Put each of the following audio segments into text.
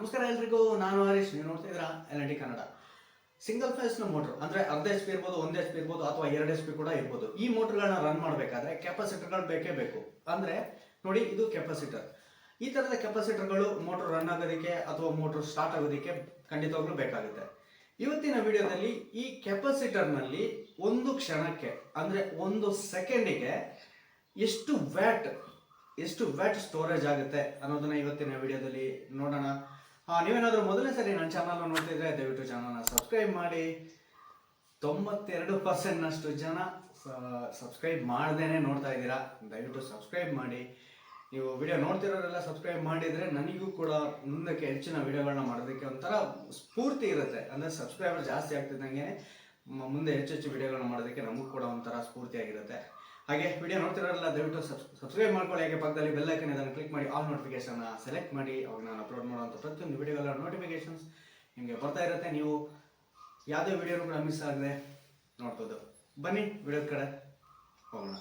ನಮಸ್ಕಾರ ಎಲ್ರಿಗೂ, ನಾನು ಹರೀಶ್. ನೀವು ನೋಡ್ತಾ ಇದ್ದೀರಾ ಎಲ್ ಡಿ ಕನ್ನಡ ಸಿಂಗಲ್ ಫೇಸ್ನ ಮೋಟರ್ ಅಂದ್ರೆ ಅರ್ಧ ಎಚ್ ಪಿ ಇರ್ಬೋದು, ಒಂದು ಎಚ್ ಪಿ ಇರ್ಬೋದು, ಅಥವಾ ಎರಡು ಎಚ್ ಪಿ ಕೂಡ ಇರ್ಬೋದು. ಈ ಮೋಟ್ರ್ಗಳನ್ನ ರನ್ ಮಾಡಬೇಕಾದ್ರೆ ಕೆಪಾಸಿಟರ್ಗಳು ಬೇಕೇ ಬೇಕು. ಅಂದ್ರೆ, ನೋಡಿ, ಇದು ಕೆಪಾಸಿಟರ್ ಈ ತರದ ಕೆಪಾಸಿಟರ್ಗಳು ಮೋಟ್ರ್ ರನ್ ಆಗೋದಕ್ಕೆ ಅಥವಾ ಮೋಟ್ರ್ ಸ್ಟಾರ್ಟ್ ಆಗೋದಕ್ಕೆ ಖಂಡಿತವಾಗ್ಲೂ ಬೇಕಾಗುತ್ತೆ. ಇವತ್ತಿನ ವಿಡಿಯೋದಲ್ಲಿ ಈ ಕೆಪಾಸಿಟರ್ನಲ್ಲಿ ಒಂದು ಕ್ಷಣಕ್ಕೆ, ಅಂದ್ರೆ ಒಂದು ಸೆಕೆಂಡಿಗೆ ಎಷ್ಟು ವ್ಯಾಟ್ ಎಷ್ಟು ವ್ಯಾಟ್ ಸ್ಟೋರೇಜ್ ಆಗುತ್ತೆ ಅನ್ನೋದನ್ನ ಇವತ್ತಿನ ವಿಡಿಯೋದಲ್ಲಿ ನೋಡೋಣ. ನೀವೇನಾದ್ರೂ ಮೊದಲನೇ ಸರಿ ನನ್ನ ಚಾನಲ್ ನೋಡ್ತಿದ್ರೆ, ದಯವಿಟ್ಟು ಚಾನಲ್ನ ಸಬ್ಸ್ಕ್ರೈಬ್ ಮಾಡಿ. ತೊಂಬತ್ತೆರಡು ಪರ್ಸೆಂಟ್ನಷ್ಟು ಜನ ಸಬ್ಸ್ಕ್ರೈಬ್ ಮಾಡ್ದೇ ನೋಡ್ತಾ ಇದ್ದೀರಾ, ದಯವಿಟ್ಟು ಸಬ್ಸ್ಕ್ರೈಬ್ ಮಾಡಿ. ನೀವು ವಿಡಿಯೋ ನೋಡ್ತಿರೋರೆಲ್ಲ ಸಬ್ಸ್ಕ್ರೈಬ್ ಮಾಡಿದರೆ ನನಗೂ ಕೂಡ ಮುಂದಕ್ಕೆ ಹೆಚ್ಚಿನ ವಿಡಿಯೋಗಳನ್ನ ಮಾಡೋದಕ್ಕೆ ಒಂಥರ ಸ್ಫೂರ್ತಿ ಇರುತ್ತೆ. ಅಂದರೆ ಸಬ್ಸ್ಕ್ರೈಬರ್ ಜಾಸ್ತಿ ಆಗ್ತಿದ್ದಂಗೆ ಮುಂದೆ ಹೆಚ್ಚು ಹೆಚ್ಚು ವಿಡಿಯೋಗಳನ್ನ ಮಾಡೋದಕ್ಕೆ ನಮಗೂ ಕೂಡ ಒಂಥರ ಸ್ಫೂರ್ತಿಯಾಗಿರುತ್ತೆ ಹಾಗೆ ವಿಡಿಯೋ ನೋಡ್ತಿರೋಲ್ಲ ದಯವಿಟ್ಟು ಸಬ್ಸ್ಕ್ರೈಬ್ ಮಾಡ್ಕೊಳ್ಳಿ. ಹಾಗೆ ಪಕ್ಕದಲ್ಲಿ ಬೆಲ್ ಐಕನ್ ಇದನ್ನು ಕ್ಲಿಕ್ ಮಾಡಿ ಆಲ್ ನೋಟಿಫಿಕೇಶನ್ ಸೆಲೆಕ್ಟ್ ಮಾಡಿ. ಅವಾಗ ನಾನು ಅಪ್ಲೋಡ್ ಮಾಡುವಂಥ ಪ್ರತಿಯೊಂದು ವಿಡಿಯೋಗಳ ನೋಟಿಫಿಕೇಶನ್ಸ್ ನಿಮಗೆ ಬರ್ತಾ ಇರುತ್ತೆ. ನೀವು ಯಾವುದೇ ವಿಡಿಯೋನು ಕೂಡ ಮಿಸ್ ಆಗದೆ ನೋಡ್ಬೋದು. ಬನ್ನಿ, ವಿಡಿಯೋದ ಕಡೆ ಹೋಗೋಣ.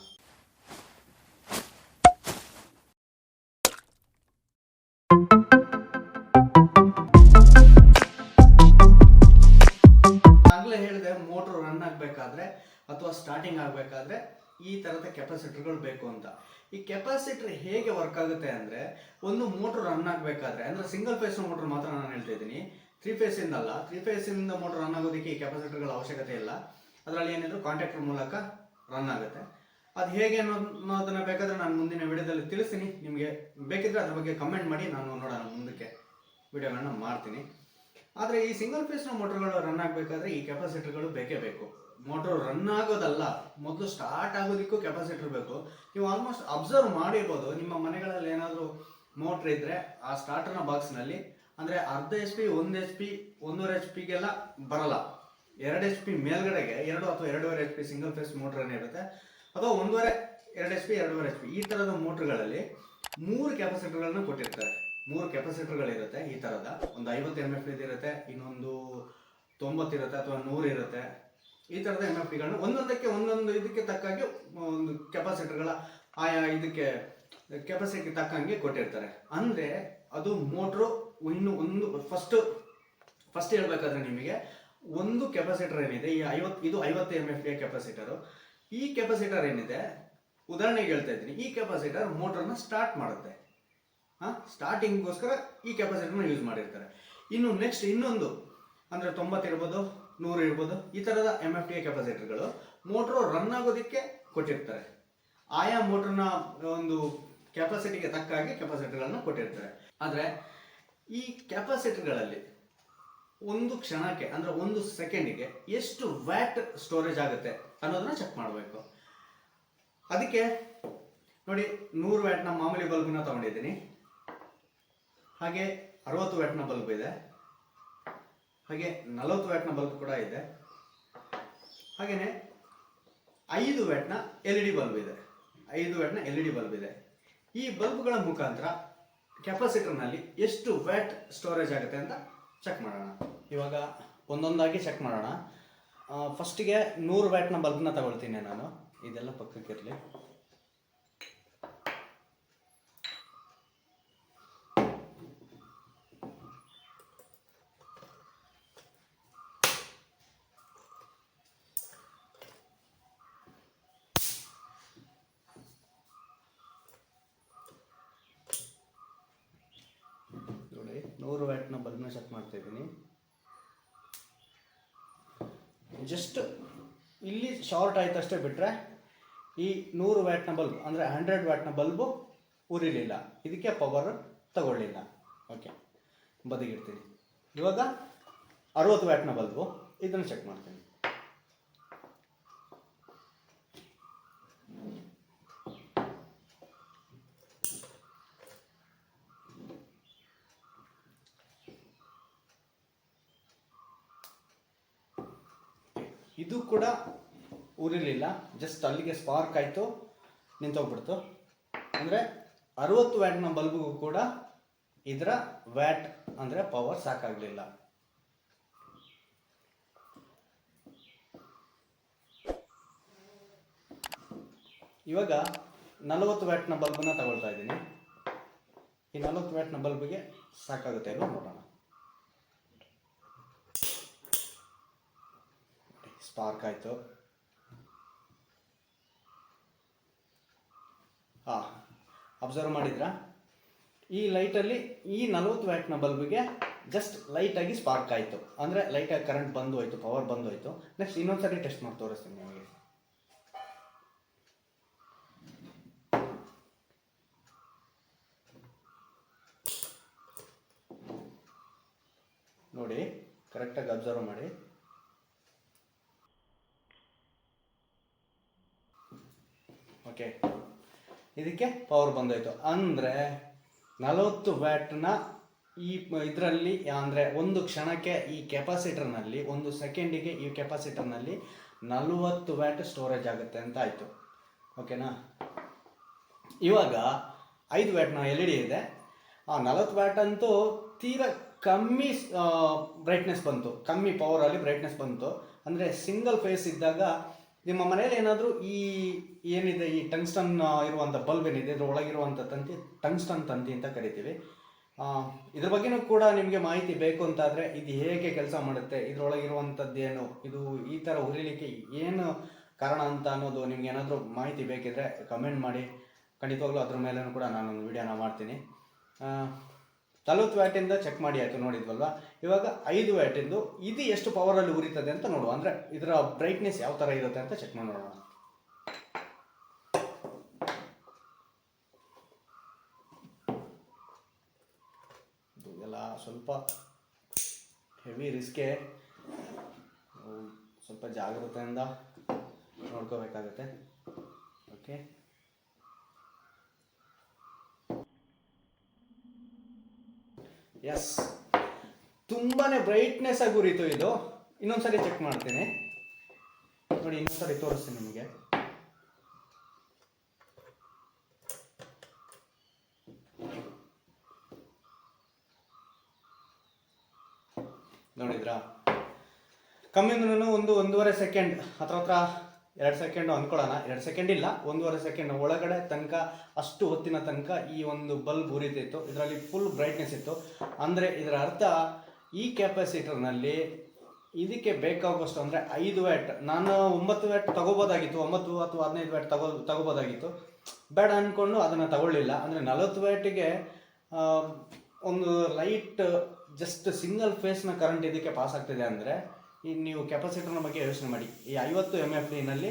ಆಗಲೇ ಹೇಳಿದೆ ಮೋಟ್ರ್ ರನ್ ಆಗಬೇಕಾದ್ರೆ ಅಥವಾ ಸ್ಟಾರ್ಟಿಂಗ್ ಆಗಬೇಕಾದ್ರೆ ಈ ಥರದ ಕೆಪಾಸಿಟರ್ಗಳು ಬೇಕು ಅಂತ. ಈ ಕೆಪಾಸಿಟರ್ ಹೇಗೆ ವರ್ಕ್ ಆಗುತ್ತೆ ಅಂದರೆ, ಒಂದು ಮೋಟರ್ ರನ್ ಆಗಬೇಕಾದ್ರೆ, ಅಂದರೆ ಸಿಂಗಲ್ ಫೇಸ್ ಮೋಟ್ರ್ ಮಾತ್ರ ನಾನು ಹೇಳ್ತಾ ಇದ್ದೀನಿ. ತ್ರೀ ಫೇಸಿಂದ ಅಲ್ಲ ತ್ರೀ ಫೇಸಿಂದ ಮೋಟರ್ ರನ್ ಆಗೋದಕ್ಕೆ ಈ ಕೆಪಾಸಿಟರ್ಗಳ ಅವಶ್ಯಕತೆ ಇಲ್ಲ. ಅದರಲ್ಲಿ ಏನಿದ್ರು ಕಾಂಟ್ಯಾಕ್ಟರ್ ಮೂಲಕ ರನ್ ಆಗುತ್ತೆ. ಅದು ಹೇಗೆ ಅನ್ನೋದ್- ಅನ್ನೋದನ್ನ ಬೇಕಾದ್ರೆ ನಾನು ಮುಂದಿನ ವಿಡಿಯೋದಲ್ಲಿ ತಿಳಿಸ್ತೀನಿ. ನಿಮಗೆ ಬೇಕಿದ್ರೆ ಅದ್ರ ಬಗ್ಗೆ ಕಮೆಂಟ್ ಮಾಡಿ, ನಾನು ನೋಡೋಣ ಮುಂದಕ್ಕೆ ವಿಡಿಯೋಗಳನ್ನ ಮಾಡ್ತೀನಿ. ಆದರೆ ಈ ಸಿಂಗಲ್ ಫೇಸ್ನ ಮೋಟರ್ಗಳು ರನ್ ಆಗಬೇಕಾದ್ರೆ ಈ ಕೆಪಾಸಿಟರ್ಗಳು ಬೇಕೇ ಬೇಕು. ಮೋಟರ್ ರನ್ ಆಗೋದಲ್ಲ, ಮೊದಲು ಸ್ಟಾರ್ಟ್ ಆಗೋದಕ್ಕೂ ಕೆಪಾಸಿಟರ್ ಬೇಕು ನೀವು ಆಲ್ಮೋಸ್ಟ್ ಅಬ್ಸರ್ವ್ ಮಾಡಿರ್ಬೋದು, ನಿಮ್ಮ ಮನೆಗಳಲ್ಲಿ ಏನಾದರೂ ಮೋಟ್ರ್ ಇದ್ರೆ ಆ ಸ್ಟಾರ್ಟರ್ನ ಬಾಕ್ಸ್ನಲ್ಲಿ ಅಂದರೆ ಅರ್ಧ ಎಚ್ ಪಿ ಒಂದು ಎಚ್ ಪಿ ಒಂದೂವರೆ ಎಚ್ ಪಿಗೆಲ್ಲ ಬರಲ್ಲ. ಎರಡು ಎಚ್ ಪಿ ಮೇಲ್ಗಡೆಗೆ, ಎರಡು ಅಥವಾ ಎರಡೂವರೆ ಎಚ್ ಪಿ ಸಿಂಗಲ್ ಫೇಸ್ ಮೋಟ್ರನ್ನೇ ಏನಿರುತ್ತೆ ಅಥವಾ ಒಂದೂವರೆ, ಎರಡು ಎಚ್ ಪಿ ಎರಡೂವರೆ ಎಚ್ ಪಿ ಈ ಥರದ ಮೋಟ್ರ್ಗಳಲ್ಲಿ ಮೂರು ಕೆಪಾಸಿಟರ್ಗಳನ್ನು ಕೊಟ್ಟಿರ್ತಾರೆ. ಮೂರು ಕೆಪಾಸಿಟರ್ಗಳಿರುತ್ತೆ ಈ ಥರದ ಒಂದು ಐವತ್ತು ಎಂ ಎಫ್ ಇರುತ್ತೆ ಇನ್ನೊಂದು ತೊಂಬತ್ತು ಇರುತ್ತೆ ಅಥವಾ ನೂರು ಇರುತ್ತೆ. ಈ ತರದ ಎಂ ಎಫ್ ಪಿಗಳನ್ನ ಒಂದೊಂದಕ್ಕೆ ಒಂದೊಂದು ಇದಕ್ಕೆ ತಕ್ಕಾಗೆ ಒಂದು ಕೆಪಾಸಿಟರ್ಗಳ ಆಯಾ ಇದಕ್ಕೆ ಕೆಪಾಸಿಟಿ ತಕ್ಕಂಗೆ ಕೊಟ್ಟಿರ್ತಾರೆ. ಅಂದರೆ ಅದು ಮೋಟ್ರು ಇನ್ನು ಒಂದು ಫಸ್ಟ್ ಫಸ್ಟ್ ಹೇಳ್ಬೇಕಾದ್ರೆ ನಿಮಗೆ ಒಂದು ಕೆಪಾಸಿಟರ್ ಏನಿದೆ, ಈ ಐವತ್ತು, ಇದು ಐವತ್ತು ಎಂ ಎಫ್ ಕೆಪಾಸಿಟರು. ಈ ಕೆಪಾಸಿಟರ್ ಏನಿದೆ, ಉದಾಹರಣೆಗೆ ಹೇಳ್ತಾ ಇದ್ದೀನಿ, ಈ ಕೆಪಾಸಿಟರ್ ಮೋಟ್ರನ್ನ ಸ್ಟಾರ್ಟ್ ಮಾಡುತ್ತೆ. ಹಾಂ ಸ್ಟಾರ್ಟಿಂಗ್ಗೋಸ್ಕರ ಈ ಕೆಪಾಸಿಟರ್ನ ಯೂಸ್ ಮಾಡಿರ್ತಾರೆ. ಇನ್ನು ನೆಕ್ಸ್ಟ್ ಇನ್ನೊಂದು, ಅಂದರೆ ತೊಂಬತ್ತು ಇರ್ಬೋದು ನೂರು ಇರ್ಬೋದು. ಈ ಥರದ ಎಂ ಎಫ್ ಟಿ ಕೆಪಾಸಿಟರ್ಗಳು ಮೋಟ್ರು ರನ್ ಆಗೋದಕ್ಕೆ ಕೊಟ್ಟಿರ್ತಾರೆ. ಆಯಾ ಮೋಟ್ರನ್ನ ಒಂದು ಕೆಪಾಸಿಟಿಗೆ ತಕ್ಕ ಹಾಗೆ ಕೆಪಾಸಿಟರ್ಗಳನ್ನ ಕೊಟ್ಟಿರ್ತಾರೆ. ಆದರೆ, ಈ ಕೆಪಾಸಿಟರ್ಗಳಲ್ಲಿ ಒಂದು ಕ್ಷಣಕ್ಕೆ, ಅಂದರೆ ಒಂದು ಸೆಕೆಂಡಿಗೆ ಎಷ್ಟು ವ್ಯಾಟ್ ಸ್ಟೋರೇಜ್ ಆಗುತ್ತೆ ಅನ್ನೋದನ್ನ ಚೆಕ್ ಮಾಡಬೇಕು. ಅದಕ್ಕೆ, ನೋಡಿ, ನೂರು ವ್ಯಾಟ್ನ ಮಾಮೂಲಿ ಬಲ್ಬ್ನ ತಗೊಂಡಿದ್ದೀನಿ. ಹಾಗೆ ಅರವತ್ತು ವ್ಯಾಟ್ನ ಬಲ್ಬ್ ಇದೆ. ಹಾಗೆ ನಲವತ್ತು ವ್ಯಾಟ್ನ ಬಲ್ಬ್ ಕೂಡ ಇದೆ. ಹಾಗೆಯೇ ಐದು ವ್ಯಾಟ್ನ ಎಲ್ ಇ ಡಿ ಬಲ್ಬ್ ಇದೆ. ಐದು ವ್ಯಾಟ್ನ ಎಲ್ ಇ ಡಿ ಬಲ್ಬ್ ಇದೆ. ಈ ಬಲ್ಬ್ಗಳ ಮುಖಾಂತರ ಕೆಪಾಸಿಟರ್ನಲ್ಲಿ ಎಷ್ಟು ವ್ಯಾಟ್ ಸ್ಟೋರೇಜ್ ಆಗುತ್ತೆ ಅಂತ ಚೆಕ್ ಮಾಡೋಣ. ಇವಾಗ ಒಂದೊಂದಾಗಿ ಚೆಕ್ ಮಾಡೋಣ. ಫಸ್ಟಿಗೆ ನೂರು ವ್ಯಾಟ್ನ ಬಲ್ಬ್ನ ತಗೊಳ್ತೀನಿ ನಾನು. ಇದೆಲ್ಲ ಪಕ್ಕಕ್ಕಿರಲಿ ನೋಡಿ ನೂರು ಚೆಕ್ ಮಾಡ್ತಾ ಇದ್ದೀನಿ. ಜಸ್ಟ್ ಇಲ್ಲಿ ಶಾರ್ಟ್ ಆಯ್ತಷ್ಟೇ ಬಿಟ್ಟರೆ ಈ ನೂರು ವ್ಯಾಟ್ನ ಬಲ್ಬ್ ಅಂದರೆ ಹಂಡ್ರೆಡ್ ವ್ಯಾಟ್ನ ಬಲ್ಬು ಉರಿಲಿಲ್ಲ. ಇದಕ್ಕೆ ಪವರ್ ತಗೊಳ್ಳಿಲ್ಲ. ಓಕೆ ಬದಿಗಿಡ್ತೀನಿ. ಇವಾಗ ಅರವತ್ತು ವ್ಯಾಟ್ನ ಬಲ್ಬು ಇದನ್ನು ಚೆಕ್ ಮಾಡ್ತೀನಿ. ಇದು ಕೂಡ ಉರಿಲಿಲ್ಲ ಜಸ್ಟ್ ಅಲ್ಲಿಗೆ ಸ್ಪಾರ್ಕ್ ಆಯಿತು ನಿಂತೋಗ್ಬಿಡ್ತು ಅಂದರೆ ಅರವತ್ತು ವ್ಯಾಟ್ನ ಬಲ್ಬ್ಗೂ ಕೂಡ ಇದರ ವ್ಯಾಟ್ ಅಂದರೆ ಪವರ್ ಸಾಕಾಗಲಿಲ್ಲ. ಇವಾಗ ನಲವತ್ತು ವ್ಯಾಟ್ನ ಬಲ್ಬನ್ನ ತಗೊಳ್ತಾ ಇದ್ದೀನಿ. ಈ ನಲವತ್ತು ವ್ಯಾಟ್ನ ಬಲ್ಬ್ಗೆ ಸಾಕಾಗುತ್ತೆ ಅಲ್ವಾ ನೋಡೋಣ. ಸ್ಪಾರ್ಕ್ ಆಯಿತು. ಹಾಂ ಅಬ್ಸರ್ವ್ ಮಾಡಿದ್ರಾ? ಈ ಲೈಟಲ್ಲಿ ಈ ನಲವತ್ತು ವ್ಯಾಟ್ನ ಬಲ್ಬಿಗೆ ಜಸ್ಟ್ ಲೈಟಾಗಿ ಸ್ಪಾರ್ಕ್ ಆಯಿತು. ಅಂದರೆ ಲೈಟಾಗಿ ಕರೆಂಟ್ ಬಂದು ಹೋಯ್ತು ಪವರ್ ಬಂದು ಹೋಯ್ತು. ನೆಕ್ಸ್ಟ್ ಇನ್ನೊಂದ್ಸರಿ ಟೆಸ್ಟ್ ಮಾಡಿ ತೋರಿಸ್ತೀನಿ ನಿಮಗೆ. ನೋಡಿ ಕರೆಕ್ಟಾಗಿ ಅಬ್ಸರ್ವ್ ಮಾಡಿ ಓಕೆ ಇದಕ್ಕೆ ಪವರ್ ಬಂದೋಯ್ತು. ಅಂದರೆ ನಲವತ್ತು ವ್ಯಾಟ್ನ ಈ ಇದರಲ್ಲಿ ಅಂದರೆ ಒಂದು ಕ್ಷಣಕ್ಕೆ ಈ ಕೆಪಾಸಿಟರ್ನಲ್ಲಿ ಒಂದು ಸೆಕೆಂಡಿಗೆ ಈ ಕೆಪಾಸಿಟರ್ನಲ್ಲಿ ನಲವತ್ತು ವ್ಯಾಟ್ ಸ್ಟೋರೇಜ್ ಆಗುತ್ತೆ ಅಂತ ಆಯಿತು. ಓಕೆನಾ ಇವಾಗ ಐದು ವ್ಯಾಟ್ನ ಎಲ್ ಇ ಡಿ ಇದೆ. ಆ ನಲವತ್ತು ವ್ಯಾಟ್ ಅಂತೂ ತೀರಾ ಕಮ್ಮಿ ಬ್ರೈಟ್ನೆಸ್ ಬಂತು. ಕಮ್ಮಿ ಪವರಲ್ಲಿ ಬ್ರೈಟ್ನೆಸ್ ಬಂತು. ಅಂದರೆ ಸಿಂಗಲ್ ಫೇಸ್ ಇದ್ದಾಗ ನಿಮ್ಮ ಮನೇಲಿ ಏನಾದರೂ ಈ ಏನಿದೆ, ಈ ಟಂಗ್ಸ್ಟನ್ ಇರುವಂಥ ಬಲ್ಬ್ ಏನಿದೆ ಇದ್ರ ಒಳಗಿರುವಂಥ ತಂತಿ, ಟಂಗ್ಸ್ಟನ್ ತಂತಿ ಅಂತ ಕರಿತೀವಿ. ಇದ್ರ ಬಗ್ಗೆನೂ ಕೂಡ ನಿಮಗೆ ಮಾಹಿತಿ ಬೇಕು ಅಂತಾದರೆ ಇದು ಹೇಗೆ ಕೆಲಸ ಮಾಡುತ್ತೆ ಇದರೊಳಗಿರುವಂಥದ್ದೇನು ಇದು ಈ ಥರ ಉರಿಲಿಕ್ಕೆ ಏನು ಕಾರಣ ಅಂತ ಅನ್ನೋದು ನಿಮ್ಗೆ ಏನಾದರೂ ಮಾಹಿತಿ ಬೇಕಿದ್ರೆ ಕಮೆಂಟ್ ಮಾಡಿ. ಖಂಡಿತವಾಗ್ಲೂ ಅದ್ರ ಮೇಲೂ ಕೂಡ ನಾನೊಂದು ವಿಡಿಯೋನ ಮಾಡ್ತೀನಿ. ನಲವತ್ತು ವ್ಯಾಟಿಂದ ಚೆಕ್ ಮಾಡಿ ಆಯಿತು, ನೋಡಿದ್ವಲ್ವ? ಇವಾಗ ಐದು ವ್ಯಾಟಿಂದು ಇದು ಎಷ್ಟು ಪವರಲ್ಲಿ ಉರಿತದೆ ಅಂತ ನೋಡುವ. ಅಂದರೆ ಇದರ ಬ್ರೈಟ್ನೆಸ್ ಯಾವ ಥರ ಇರುತ್ತೆ ಅಂತ ಚೆಕ್ ಮಾಡಿ ನೋಡೋಣ ಇದೆಲ್ಲ ಸ್ವಲ್ಪ ಹೆವಿ ರಿಸ್ಕೆ ಸ್ವಲ್ಪ ಜಾಗ್ರತೆಯಿಂದ ನೋಡ್ಕೋಬೇಕಾಗತ್ತೆ. ಓಕೆ ಎಸ್ ತುಂಬಾನೇ ಬ್ರೈಟ್ನೆಸ್ ಆಗಿ ಉರಿತು ಇದು. ಇನ್ನೊಂದ್ಸರಿ ಚೆಕ್ ಮಾಡ್ತೀನಿ. ನೋಡಿ, ಇನ್ನೊಂದ್ಸರಿ ತೋರಿಸ್ತೀನಿ ನಿಮಗೆ. ನೋಡಿದ್ರಾ? ಕಮ್ಮಿ ಅಂದ್ರೂ ಒಂದು ಒಂದೂವರೆ ಸೆಕೆಂಡ್ ಹತ್ರ ಹತ್ರ ಎರಡು ಸೆಕೆಂಡು ಅಂದ್ಕೊಳ್ಳೋಣ. ಎರಡು ಸೆಕೆಂಡ್ ಇಲ್ಲ, ಒಂದೂವರೆ ಸೆಕೆಂಡ್. ಒಳಗಡೆ ತನಕ, ಅಷ್ಟು ಹೊತ್ತಿನ ತನಕ ಈ ಒಂದು ಬಲ್ಬ್ ಉರಿತಿತ್ತು. ಇದರಲ್ಲಿ ಫುಲ್ ಬ್ರೈಟ್ನೆಸ್ ಇತ್ತು. ಅಂದರೆ ಇದರ ಅರ್ಥ, ಈ ಕೆಪಾಸಿಟರ್ನಲ್ಲಿ ಇದಕ್ಕೆ ಬೇಕಾಗುವಷ್ಟು ಅಂದರೆ ಐದು ವ್ಯಾಟ್, ನಾನು ಒಂಬತ್ತು ವ್ಯಾಟ್ ತಗೋಬೋದಾಗಿತ್ತು, ಒಂಬತ್ತು ಅಥವಾ ಹದಿನೈದು ವ್ಯಾಟ್ ತಗೋ, ತಗೋಬೋದಾಗಿತ್ತು. ಬೇಡ ಅಂದ್ಕೊಂಡು ಅದನ್ನು ತಗೊಳ್ಳಿಲ್ಲ. ಅಂದರೆ ನಲವತ್ತು ವ್ಯಾಟಿಗೆ ಒಂದು ಲೈಟ್ ಜಸ್ಟ್ ಸಿಂಗಲ್ ಫೇಸ್ನ ಕರೆಂಟ್ ಇದಕ್ಕೆ ಪಾಸ್ ಆಗ್ತಿದೆ ಅಂದರೆ ಈಗ ನೀವು ಕೆಪಾಸಿಟರ್ನ ಬಗ್ಗೆ ಯೋಚನೆ ಮಾಡಿ. ಈ ಐವತ್ತು ಎಂ ಎಫ್ ಡಿನಲ್ಲಿ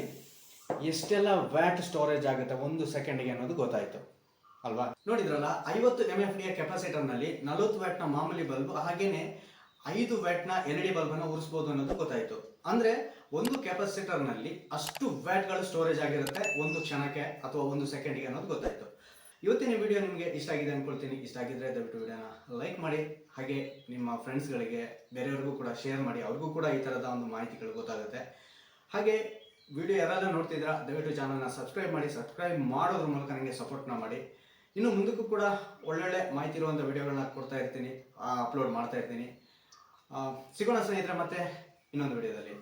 ಎಷ್ಟೆಲ್ಲ ವ್ಯಾಟ್ ಸ್ಟೋರೇಜ್ ಆಗುತ್ತೆ ಒಂದು ಸೆಕೆಂಡ್ಗೆ ಅನ್ನೋದು ಗೊತ್ತಾಯಿತು. ಅಲ್ವಾ? ನೋಡಿದ್ರಲ್ಲ, ಐವತ್ತು ಎಂ ಎಫ್ ಡಿಯ ಕೆಪಾಸಿಟರ್ನಲ್ಲಿ ನಲವತ್ತು ವ್ಯಾಟ್ನ ಮಾಮೂಲಿ ಬಲ್ಬ್, ಹಾಗೇನೆ ಐದು ವ್ಯಾಟ್ನ ಎಲ್ ಇ ಡಿ ಬಲ್ಬನ್ನು ಉರಿಸ್ಬೋದು ಅನ್ನೋದು ಗೊತ್ತಾಯಿತು. ಅಂದರೆ ಒಂದು ಕೆಪಾಸಿಟರ್ನಲ್ಲಿ ಅಷ್ಟು ವ್ಯಾಟ್ಗಳು ಸ್ಟೋರೇಜ್ ಆಗಿರುತ್ತೆ ಒಂದು ಕ್ಷಣಕ್ಕೆ ಅಥವಾ ಒಂದು ಸೆಕೆಂಡಿಗೆ ಅನ್ನೋದು ಗೊತ್ತಾಯಿತು. ಇವತ್ತಿನ ವಿಡಿಯೋ ನಿಮಗೆ ಇಷ್ಟ ಆಗಿದೆ ಅಂದ್ಕೊಳ್ತೀನಿ ಇಷ್ಟ ಆಗಿದ್ರೆ ದಯವಿಟ್ಟು ವಿಡಿಯೋನ ಲೈಕ್ ಮಾಡಿ. ಹಾಗೆ ನಿಮ್ಮ ಫ್ರೆಂಡ್ಸ್ಗಳಿಗೆ ಬೇರೆಯವ್ರಿಗೂ ಕೂಡ ಶೇರ್ ಮಾಡಿ. ಅವ್ರಿಗೂ ಕೂಡ ಈ ಥರದ ಒಂದು ಮಾಹಿತಿಗಳು ಗೊತ್ತಾಗುತ್ತೆ. ಹಾಗೆ ವಿಡಿಯೋ ಯಾರಾದರೂ ನೋಡ್ತಿದ್ರ, ದಯವಿಟ್ಟು ಚಾನಲ್ನ ಸಬ್ಸ್ಕ್ರೈಬ್ ಮಾಡಿ. ಸಬ್ಸ್ಕ್ರೈಬ್ ಮಾಡೋದ್ರ ಮೂಲಕ ನನಗೆ ಸಪೋರ್ಟ್ನ ಮಾಡಿ. ಇನ್ನು ಮುಂದಕ್ಕೂ ಕೂಡ ಒಳ್ಳೊಳ್ಳೆ ಮಾಹಿತಿ ಇರುವಂಥ ವಿಡಿಯೋಗಳನ್ನ ಕೊಡ್ತಾ ಇರ್ತೀನಿ. ಅಪ್ಲೋಡ್ ಮಾಡ್ತಾ ಇರ್ತೀನಿ. ಸಿಗೋಣ ಸ್ನೇಹಿತರೆ ಮತ್ತೆ ಇನ್ನೊಂದು ವಿಡಿಯೋದಲ್ಲಿ